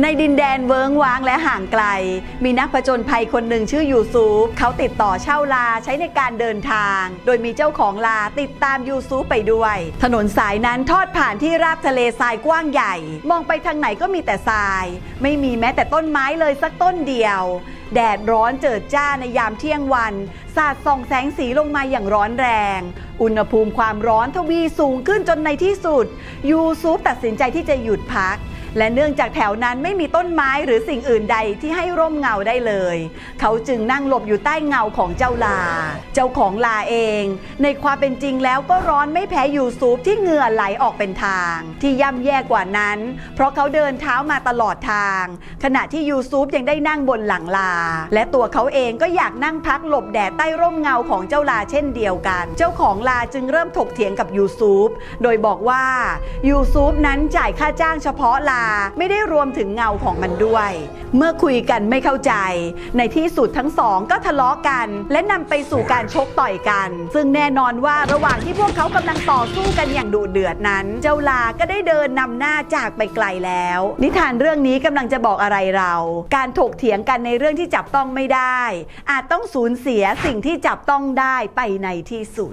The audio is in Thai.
ในดินแดนเวิงว้างและห่างไกล มีนักผจญภัยคนหนึ่งชื่อยูซูฟเขาติดต่อเช่าลาใช้ในการเดินทาง โดยมีเจ้าของลาติดตามยูซูฟไปด้วย ถนนสายนั้นทอดผ่านที่ราบทะเลทรายกว้างใหญ่ มองไปทางไหนก็มีแต่ทราย ไม่มีแม้แต่ต้นไม้เลยสักต้นเดียว แดดร้อนเจิดจ้าในยามเที่ยงวัน สาดส่องแสงสีลงมาอย่างร้อนแรง อุณหภูมิความร้อนทวีสูงขึ้นจนในที่สุด ยูซูฟตัดสินใจที่จะหยุดพัก และเนื่องจากแถวนั้นไม่มีต้นไม้หรือสิ่งอื่นใดที่ให้ร่มเงาได้เลย เขาจึงนั่งหลบอยู่ใต้เงาของเจ้าลา เจ้าของลาเอง ในความเป็นจริงแล้วก็ร้อนไม่แพ้ยูซูฟที่เหงื่อไหลออกเป็นทาง ที่ย่ำแย่กว่านั้น เพราะเขาเดินเท้ามาตลอดทาง ขณะที่ยูซูฟยังได้นั่งบนหลังลา และตัวเขาเองก็อยากนั่งพักหลบแดดใต้ร่มเงาของเจ้าลาเช่นเดียวกัน เจ้าของลาจึงเริ่มถกเถียงกับยูซูฟโดยบอกว่ายูซูฟนั้นจ่ายค่าจ้างเฉพาะลาไม่ได้รวมถึงเงาของมันด้วย เมื่อคุยกันไม่เข้าใจ ในที่สุดทั้งสองก็ทะเลาะกัน และนำไปสู่การชกต่อยกัน ซึ่งแน่นอนว่าระหว่างที่พวกเขากำลังต่อสู้กันอย่างดุเดือดนั้น เจ้าลาก็ได้เดินนำหน้าจากไปไกลแล้ว นิทานเรื่องนี้กำลังจะบอกอะไรเรา การถกเถียงกันในเรื่องที่จับต้องไม่ได้ อาจต้องสูญเสียสิ่งที่จับต้องได้ไปในที่สุด